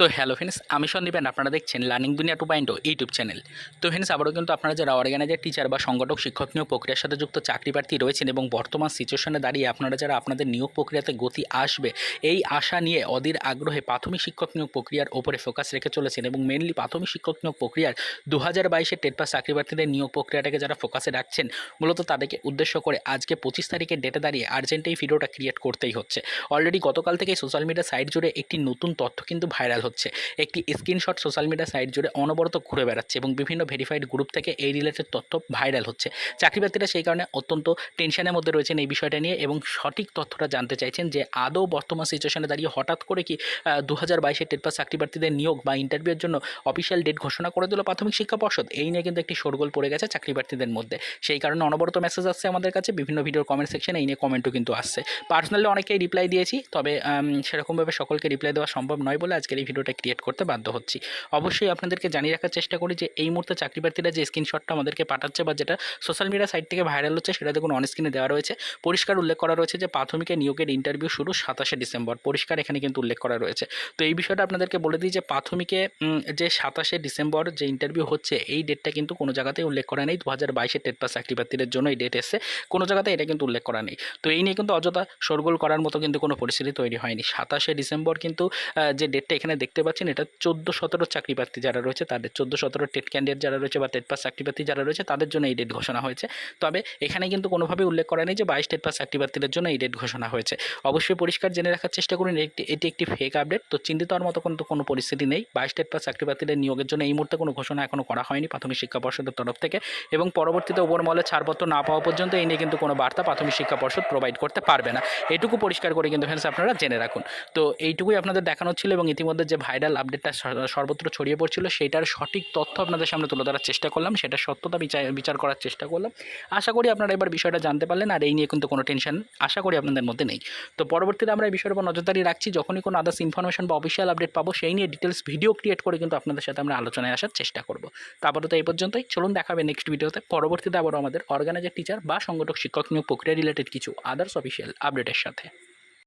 তো hello friends আমি Sandeep and আপনারা দেখছেন learning Duniya two point YouTube channel তো ফ্রেন্ডস আবারও কিন্তু আপনারা যারা অর্গানাইজার টিচার বা সংগঠক, শিক্ষক নিয়োগ প্রক্রিয়ার সাথে যুক্ত চাকরি প্রার্থী রয়েছেন এবং বর্তমান সিচুয়েশনে দাঁড়িয়ে আপনারা যারা আপনাদের নিয়োগ প্রক্রিয়াতে গতি আসবে, এই আশা নিয়ে অধীর আগ্রহে প্রাথমিক শিক্ষক নিয়োগ প্রক্রিয়ার ওপরে ফোকাস রেখে চলেছেন এবং মেনলি প্রাথমিক শিক্ষক নিয়োগ প্রক্রিয়ার দু হাজার বাইশের টেট পাস চাকরি প্রার্থীদের নিয়োগ প্রক্রিয়াটাকে যারা ফোকাসে রাখছেন, মূলত তাদেরকে উদ্দেশ্য করে আজকে পঁচিশ তারিখের ডেটে দাঁড়িয়ে আর্জেন্ট এই ভিডিওটা ক্রিয়েট করতেই হচ্ছে। অলরেডি গতকাল থেকে সোশ্যাল মিডিয়া সাইট জুড়ে একটি নতুন তথ্য কিন্তু ভাইরাল হচ্ছে। একটি স্ক্রিনশট সোশ্যাল মিডিয়া সাইট জুড়ে অনবরত ঘুরে বেড়াচ্ছে এবং বিভিন্ন ভেরিফাইড গ্রুপ থেকে এই রিলেটেড তথ্য ভাইরাল হচ্ছে। চাকরিপ্রার্থীরা সেই কারণে অত্যন্ত টেনশনের মধ্যে রয়েছেন এই বিষয়টা নিয়ে এবং সঠিক তথ্যটা জানতে চাইছেন যে আদৌ বর্তমান সিচুয়েশনে দাঁড়িয়ে হঠাৎ করে কি দু হাজার বাইশের টেট পাস চাকরিপ্রার্থীদের নিয়োগ বা ইন্টারভিউর জন্য অফিসিয়াল ডেট ঘোষণা করে দিল প্রাথমিক শিক্ষা পর্ষদ? এই নিয়ে কিন্তু একটি শোরগোল পড়ে গেছে চাকরিপ্রার্থীদের মধ্যে। সেই কারণে অনবরত মেসেজ আসছে আমাদের কাছে, বিভিন্ন ভিডিওর কমেন্ট সেকশনে এই নিয়ে কমেন্টও কিন্তু আসছে। পার্সোনালি অনেকেই রিপ্লাই দিয়েছি, তবে সেরকমভাবে সকলকে রিপ্লাই দেওয়া সম্ভব নয় বলে আজকের এই ভিডিওটা ক্রিয়েট করতে বাধ্য হচ্ছি। অবশ্যই আপনাদেরকে জানিয়ে রাখার চেষ্টা করি যে এই মুহূর্তে চাকরিপ্রার্থীরা যে স্ক্রিনশটটা আমাদেরকে পাঠাচ্ছে বা যেটা সোশ্যাল মিডিয়া সাইট থেকে ভাইরাল হচ্ছে, সেটা দেখুন অন স্ক্রিনে দেওয়া রয়েছে। পরিষ্কার উল্লেখ করা রয়েছে যে প্রাথমিকের নিয়োগের ইন্টারভিউ শুরু সাতাশে ডিসেম্বর। পরিষ্কার এখানে কিন্তু উল্লেখ করা রয়েছে। তো এই বিষয়টা আপনাদেরকে বলে দিই যে প্রাথমিকে যে সাতাশে ডিসেম্বর যে ইন্টারভিউ হচ্ছে, এই ডেটটা কিন্তু কোনো জায়গাতেই উল্লেখ করা নেই। দু হাজার বাইশের টেট পাস চাকরিপ্রার্থীদের জন্য এই ডেট এসছে। কোনো জায়গাতে এটা কিন্তু উল্লেখ করা নেই। তো এই নিয়ে কিন্তু অযথা শোরগোল করার মতো কিন্তু কোনো পরিস্থিতি তৈরি হয়নি। সাতাশে ডিসেম্বর কিন্তু যে ডেটটা এখানে দেখতে পাচ্ছেন, এটা চোদ্দ সতেরো চাকরি প্রার্থী যারা রয়েছে, তাদের চোদ্দ সতেরো টেট ক্যান্ডিডেট যারা রয়েছে বা টেট পাস চাকরি প্রার্থী যারা রয়েছে, তাদের জন্য এই ডেট ঘোষণা হয়েছে। তবে এখানে কিন্তু কোনোভাবেই উল্লেখ করা নেই যে বাইশ টেট পাস চাকরি প্রার্থীদের জন্য এই ডেট ঘোষণা হয়েছে। অবশ্যই পরিষ্কার জেনে রাখার চেষ্টা করুন, এটি এটি একটি ফেক আপডেট তো চিন্তিত হওয়ার মতো কিন্তু কোনো পরিস্থিতি নেই। বাইশ টেট পাস চাকরি প্রার্থীদের নিয়োগের জন্য এই মুহূর্তে কোনো ঘোষণা এখনও করা হয়নি প্রাথমিক শিক্ষা পর্ষদের তরফ থেকে এবং পরবর্তীতে ওপর মহলে ছাড়পত্র না পাওয়া পর্যন্ত এই নিয়ে কিন্তু কোনো বার্তা প্রাথমিক শিক্ষা পর্ষদ প্রোভাইড করতে পারবে না। এটুকু পরিষ্কার করে কিন্তু ফ্রেন্ডস আপনারা জেনে রাখুন। তো এইটুকুই আপনাদের দেখানো ছিল এবং ইতিমধ্যে যে ভাইরাল আপডেটটা সর্বত্র ছড়িয়ে পড়ছিল, সেটার সঠিক তথ্য আপনাদের সামনে তুলে ধরার চেষ্টা করলাম, সেটা সত্যতা বিচার বিচার করার চেষ্টা করলাম। আশা করি আপনারা এবার বিষয়টা জানতে পারলেন, আর এই নিয়ে কিন্তু কোনো টেনশন আশা করি আপনাদের মধ্যে নেই। তো পরবর্তীতে আমরা এই বিষয়ের উপর নজরদারি রাখছি, যখনই কোনো আদার্স ইনফরমেশন বা অফিসিয়াল আপডেট পাবো, সেই নিয়ে ডিটেলস ভিডিও ক্রিয়েট করে কিন্তু আপনাদের সাথে আমরা আলোচনায় আসার চেষ্টা করব। তারপরে তো এই পর্যন্তই, চলুন দেখাবে নেক্সট ভিডিওতে পরবর্তীতে আবারও আমাদের অর্গানাইজার টিচার বা সংগঠক, শিক্ষক নিয়োগ প্রক্রিয়া রিলেটেড কিছু আদার্স অফিসিয়াল আপডেটের সাথে।